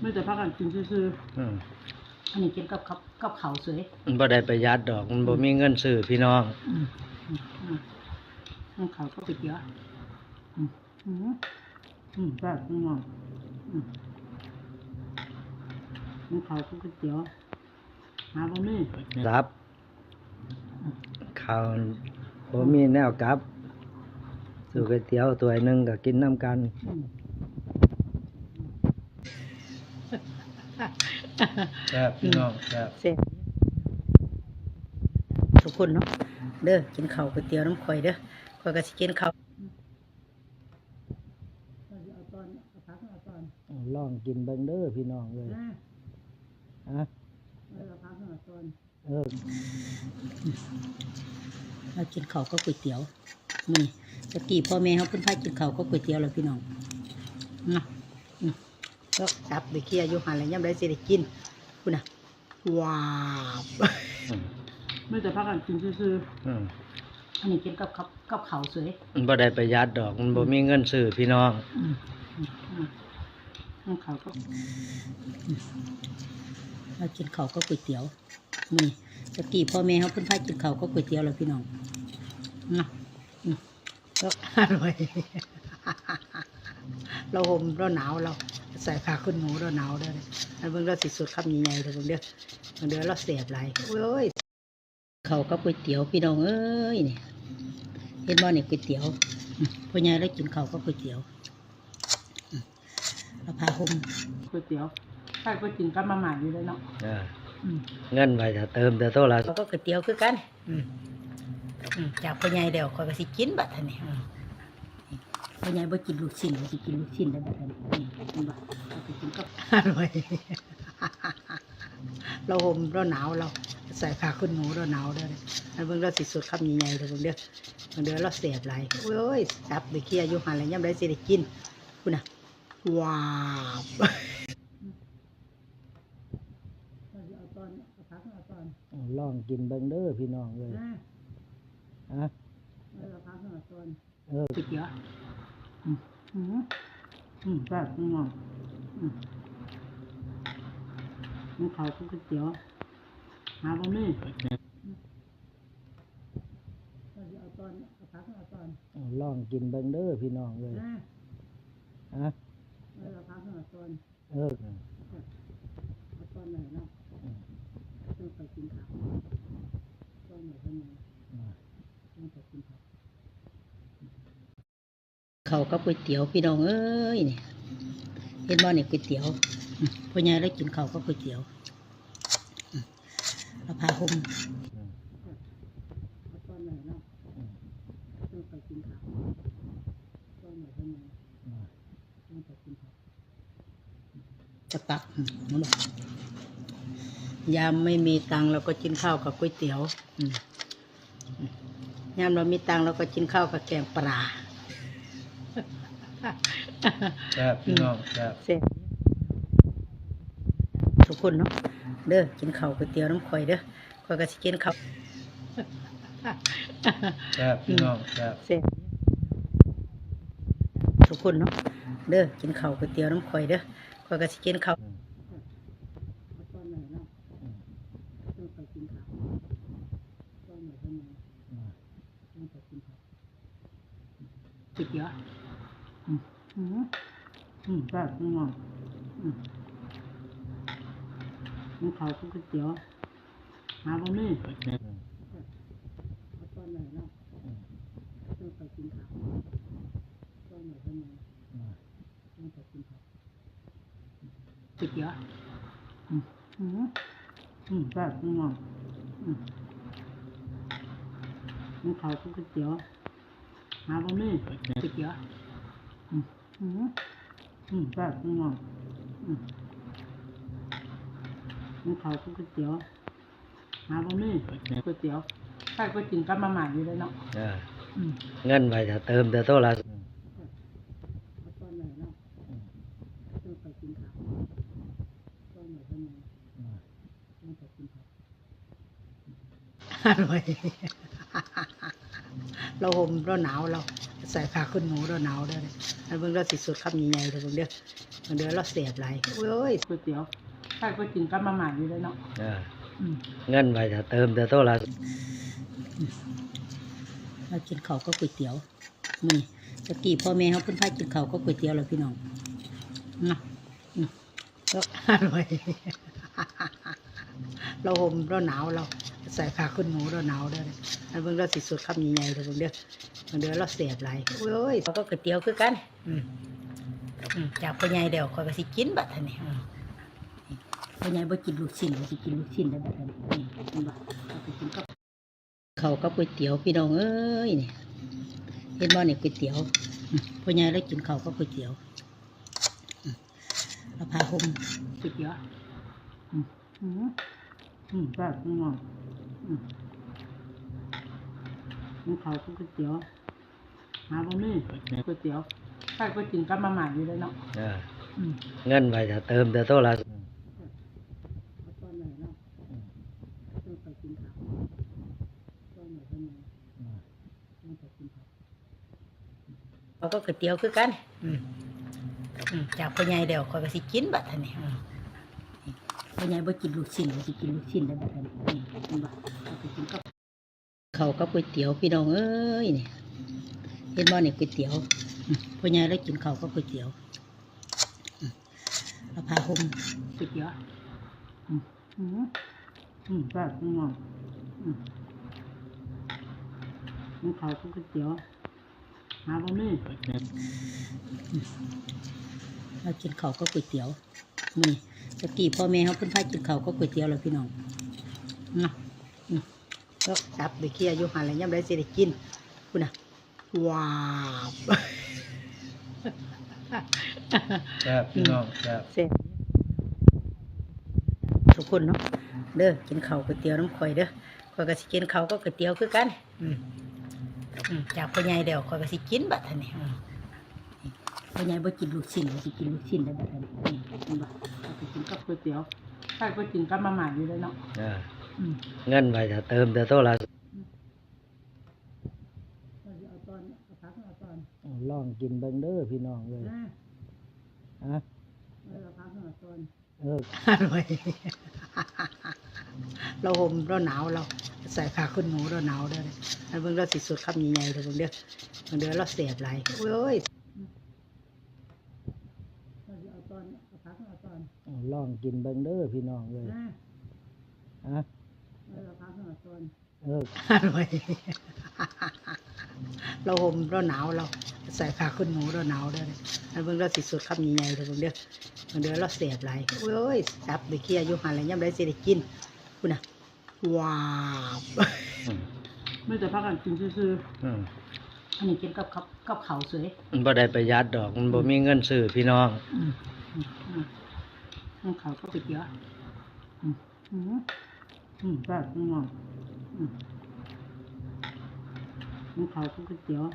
ไม่แต่พักกันกินซื่ออืมๆอันนี้กินกับกับกับข้าวสวยมันบ่ได้ประหยัดดอก มันบ่มีเงินซื้อพี่น้อง อืมอืมอืมน้ำข้าวก็ไปเยอะอืมอืมอืมแบบนี้งอืมน้ำข้าวก็ก๋วยเตี๋ยวหาบ่มีรับข้าวบ่มีแนวกลับซื้อก๋วยเตี๋ยวถ้วยหนึงก็กินน้ำกัน อืม แซ่บพี่น้องแซ่บเสร็จทุกคนเนาะเด้อกินข้าวก๋วยเตี๋ยวน้ำข่อยเด้อข่อยก็สิกินข้าวเอาตอนเอาพักเอาตอนลองกินเบิ่งเด้อพี่น้องเลยนะฮะเอาพักเอาตอนเออเรากินข้าวก็ก๋วยเตี๋ยวนี่ตะกี้พ่อแม่เขาเพิ่นพากินข้าวก็ก๋วยเตี๋ยวแล้วพี่น้องนะ อืมก็จับไปเคี่ยอยู่หันแล้วย่ำได้สิได้กินคุณน่ะว้าวอืมไม่แต่พักกันกินซื่ออืมๆอันนี้กินกับกับกับข้าวสวย มันบ่ได้ประหยัดดอก มันบ่มีเงินซื้อพี่น้อง อืมอืมอืมน้ำข้าวก็อืมเรากินข้าวก็ก๋วยเตี๋ยวนี่ตะกี้พ่อแม่เขาเพิ่นพากินข้าวก็ก๋วยเตี๋ยวแล้วพี่น้องนะอืมก็อร่อย เราห่มเราหนาวเรา ใส่ผ้าขึ้นหนูเราหนาวได้เลยอันเบิ่งเราสิสุดคำใหญ่ๆเลยเบิ่งเด้อเบิ่งเด้อเราเสียบหลายโอ้ยเขาวก็ก๋วยเตี๋ยวพี่น้องเอ้ยนี่เห็นบ่เนี่ยก๋วยเตี๋ยวอืมพ่อใหญ่เรากินข้าวก็ก๋วยเตี๋ยวอืมเราพาห่มก๋วยเตี๋ยวใช่ก็กินกับมาม่าอยู่เลยเนาะเอออืมเงินไว้ถ้าเติมแต่โทรศัเราพท์ก็ก๋วยเตี๋ยวคือกันอืมอืมจากพ่อใหญ่เดียวคอยก็สิกินบัดท่านนี่อืม พ่อใหญ่บ่กินลูกชิ้นก็สิกินลูกชิ้นได้บัดท่านนี่นี่เห็นบ่เราสิกินกับอร่อย เราห่มเราหนาวเราใส่ผ้าขึ้นหนูเราหนาวได้เลยอันเบิ่งเราสิสุดคำใหญ่ๆเลยเบิ่งเด้อเบิ่งเด้อเราเสียบหลายโอ้ยจับไปเคี่ยอยู่หันแล้วย่ำได้สิได้กินคุณน่ะว้าวเอาตอนเอาพักเอาตอนลองกินเบิ่งเด้อพี่น้องเลยนะฮะเราพักหน่อยก่อนเออติดเยอะ อืมอืมอืมแบบนี้งอนอืมมันขาวก๋วยเตี๋ยวหาบ่มีเอาตอนเอาพักเอาตอนลองกินเบิ่งเด้อพี่น้องเลยนะฮะเราพักหน่อยก่อนเออเอาตอนไหนเนาะต้องไปกินข้าวตอนไหนเท่านั้นต้องไปกินข้าว เขากับก๋วยเตี๋ยวพี่น้องเอ้ยเนี่เห็นบ่เนี่ยก๋วยเตี๋ยวพ่อใหญ่ได้กินข้าวกับก๋วยเตี๋ยวเราพาห่มเอาตอนไหนเนาะตักมันยามไม่มีตังเราก็กินข้าวกับก๋วยเตี๋ยวยามเรามีตังเราก็กินข้าวกับแกงปลา แซ่บพี่น้องแซ่บเสร็จทุกคนเนาะเด้อกินข้าวก๋วยเตี๋ยวน้ำข่อยเด้อข่อยก็สิกินข้าวแซ่บพี่น้องแซ่บเสร็จทุกคนเนาะเด้อกินข้าวก๋วยเตี๋ยวน้ำข่อยเด้อข่อยก็สิกินข้าวตอนไหนเนาะต้องไปกินข้าวตอนไหนเท่านั้นต้องไปกินข้าวก๋วยเตี๋ยว อืมอืมอืมแบบนี้งอนอืมมันเขาก็ก๋วยเตี๋ยวหาบ่มีเอาตอนไหนเนาะต้องไปกินข้าวตอนไหนเท่านั้นต้องไปกินข้าวก๋วยเตี๋ยวอืมอืมอืมแบบนี้เนาะอืมมันเขาก็ก๋วยเตี๋ยวหาบ่มีก๋วยเตี๋ยว อืมอืมอืมแบบนี้เนาะอืมมันเขาก็ก๋วยเตี๋ยวหาบ่มีก๋วยเตี๋ยวใช่ก็กินกับมาม่าอยู่เลยเนาะเอออืมเงินไว้ถ้าเติมแต่โทรศัพท์เอาตอนไหนเนาะต้องไปกินข้าวตอนไหนเท่านั้นต้องไปกินข้าวอร่อย เราห่มเราหนาวเรา ใส่ผ้าขึ้นหนูเราหนาวเด้อแล้วเบิ่งเราสิสุดคำใหญ่ๆเด้อเบิ่งเด้อเบิ่งเด้อเราเสียบหลายโอ้ยก๋วยเตี๋ยวใช่ก๋วยกินกับมาหม่าอยู่เลยเนาะเอออืมเงินไว้ถ้าเติมแต่โทรศัพท์เรากินข้าวก็ก๋วยเตี๋ยวมื้อนี้ตะกี้พ่อแม่เขาเพิ่นพากินข้าวก็ก๋วยเตี๋ยวแล้วพี่น้องนะอืมก็อร่อยเราห่มเราหนาวเรา ใส่ผ้าขึ้นหนูเราหนาวเด้อแล้วเบิ่งเราสิสุดคำใหญ่ๆเด้อเบิ่งเด้อเบิ่งเด้อเราเสียบหลโอ้ยเขาก็ก๋วยเตี๋ยวคือกันอืมอืมจากพ่อใหญ่เดียวคอยก็สิกินบัดท่านี้อืมพ่อใหญ่บ่กินลูกชิ้นก็สิกินลูกชิ้นได้บัดท่านนี่เห็นบ่เอาไปกินกับเขากับก๋วยเตี๋ยวพี่น้องเอ้ยนี่เห็นบ่นี่ก๋วยเตี๋ยวพ่อใหญ่เลยกินเขากับก๋วยเตี๋ยวเอาผ้าห่มก๋วยเตี๋ยวอืมอืมแบบนี้ นาะอืมกินข้าวกับก๋วยเตี๋ยว หาบ่มีก๋วยเตี๋ยวใช่ก๋วยกินกับมาม่าอยู่เลยเนาะเอออืมเงินไว้ถ้าเติมแต่โทรศัพท์เอาตอนไหนเนาะต้องไปกินข้าวตอนไหนตอนไหนต้องไปกินข้าวเขาก็ก๋วยเตี๋ยวคือกัน อืมอืมจากพ่อใหญ่เดียวคอยก็สิกินบัดท่านี้อืมพ่อใหญ่บ่กินลูกชิ้นก็สิกินลูกชิ้นได้บัดท่านี้นี่เห็นบ่ เอาไปกินกับเขาวกับก๋วยเตี๋ยวพี่น้องเอ้ยนี่เห็นบ่นี่ก๋วยเตี๋ยวอืมพ่อใหญ่เลยกินข้าวกับก๋วยเตี๋ยวอืมเอาผ้าห่มก๋วยเตี๋ยวอืมอืมอืมแบบนี้เนาะอืมมันขาวกับก๋วยเตี๋ยวหาบ่มีเรากินข้าวก็ก๋วยเตี๋ยวนี่ตะกี้พ่อแม่เขาเพิ่นพากินข้าวก็ก๋วยเตี๋ยวแล้วพี่น้องนะ อืมก็จับไปเคี่ยวอยู่หันแล้วยังได้สิได้กินคุณน่ะว้าวแซ่บพี่น้องแซ่บเสร็จทุกคนเนาะเด้อกินข้าวก๋วยเตี๋ยวน้ำข่อยเด้อข่อยก็สิกินข้าวก็ก๋วยเตี๋ยวคือกันอืมอืมจากพ่อใหญ่เดียวข่อยก็สิกินบัดท่านี้อืมพ่อใหญ่บ่กินลูกชิ้นก็สิกินลูกชิ้นได้บัดท่านี้นี่เห็นบ่เอาไปกินกับก๋วยเตี๋ยวใช่ก๋วยกินกับมาม่าอยู่เลยเนาะ เอออืม เงินไว้ถ้าเติมแต่โทรศัพท์เอาตอนเอาพักเอาตอนลองกินเบิ่งเด้อพี่น้องเลยนะฮะเอาพักเอาตอนเอออร่อยเราห่มเราหนาวเราใส่ผ้าขึ้นหนูเราหนาวเด้อแล้วเบิ่งเราสิสุดคำใหญ่ๆเด้อเบิ่งเด้อเบิ่งเด้อเราเสียบหลายโอ้ยเอาตอนเอาพักเอาตอนลองกินเบิ่งเด้อพี่น้องเลยนะฮะเอาพัก เอาตอนเอออร่อย เราห่มเราหนาวเรา ใส่ผ้าขึ้นหนูเราหนาวเด้อแล้วเบิ่งเราสิสุดคำใหญ่ๆเด้อเบิ่งเด้อเบิ่งเด้อเราเสียบหลายโอ้ยจับไปเคี่ยวอยู่หันแล้วยังได้สิได้กินคุณน่ะว้าวอืมไม่แต่พักกันกินซื่ออืมๆอันนี้กินกับกับกับข้าวสวย มันบ่ได้ประหยัดดอกมันบ่มีเงินซื้อพี่น้อง อืมอืมอืมอืมข้าวก็ไปเยอะอืมอืมอืมแบบนี้ เนาะอืมอืมข้าวก็ไปเยอะ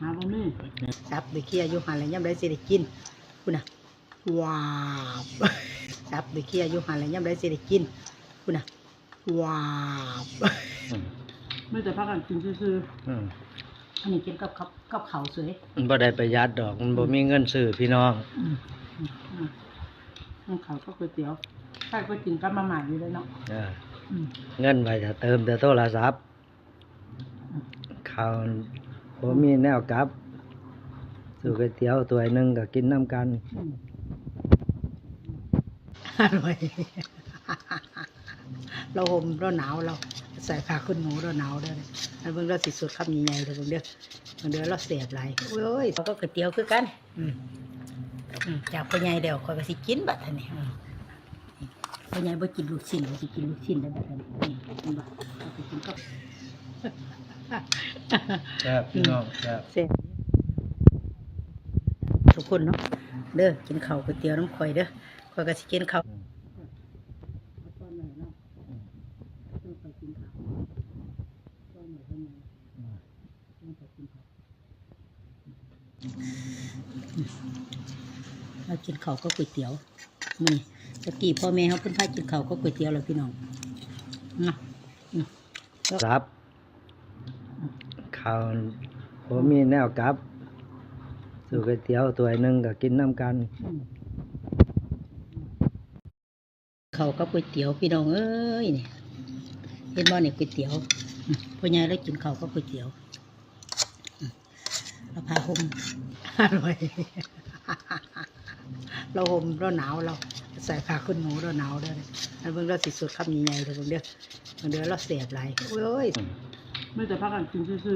หาบ่มีจับไปเคี่ยวอยู่หันแล้วยังได้สิได้กินคุณน่ะว้าวจับไปเคี่ยวอยู่หันแล้วยังได้สิได้กินคุณน่ะว้าวอืมไม่แต่พักกันกินซื่ออืมๆอันนี้กินกับกับกับข้าวสวยมันบ่ได้ประหยัดดอก มันบ่มีเงินซื้อพี่น้องอืมอืมอืมอืมข้าวก็ก๋วยเตี๋ยวใช่ก๋วยกินกับมาม่าอยู่เลยเนาะ เอออืมเงินไว้ถ้าเติมแต่โทรศัพท์ข้าวบ่มีแนวกลับซื้อก๋วยเตี๋ยวถ้วยหนึงก็กินน้ำกันอืมอร่อยเราห่มเราหนาวเราใส่ผ้าขึ้นหนูเราหนาวเด้อแล้วเบิ่งเราสิสุดคำใหญ่ๆเด้อเบิ่งเด้อเบิ่งเด้อเราเสียบหลายโอ้ยเขาก็ก๋วยเตี๋ยวคือกันอืมอืมจากพ่อใหญ่เดียวคอยก็สิกินบัดท่านี้อืม พ่อใหญ่บ่กินลูกชิ้นก็สิกินลูกชิ้นได้บัดท่านี้นี่เห็นบ่เอาไปกินกับแซ่บพี่น้องแซ่บเสร็จทุกคนเนาะเด้อกินข้าวก๋วยเตี๋ยวน้ำข่อยเด้อข่อยก็สิกินข้าวตอนไหนเนาะต้องไปกินข้าวตอนไหนตอนไหนต้องไปกินข้าวเรากินข้าวก็ก๋วยเตี๋ยวมี ตะกี้พ่อแม่เขาเพิ่นพากินข้าวก็ก๋วยเตี๋ยวแล้วพี่น้องนะอืมครับข้าวบผมมีแนวกลับสู่ก๋วยเตี๋ยวถ้วยหนึงก็กินน้ำกันอืมเขาวกับก๋วยเตี๋ยวพี่น้องเอ้ยนี่เห็นบ่เนี่ยก๋วยเตี๋ยวอืมพ่อใหญ่แล้วกินข้าวกับก๋วยเตี๋ยวอืมเราพาห่มอร่อยเราห่มเราหนาวเรา ใส่ผ้าขึ้นหนูเราหนาวเด้อแล้วเบิ่งเราสิสุดคำใหญ่ๆเด้อเบิ่งเด้อเบิ่งเด้อเราเสียบหลโอ้ยไม่แต่พักกันกินซื่อ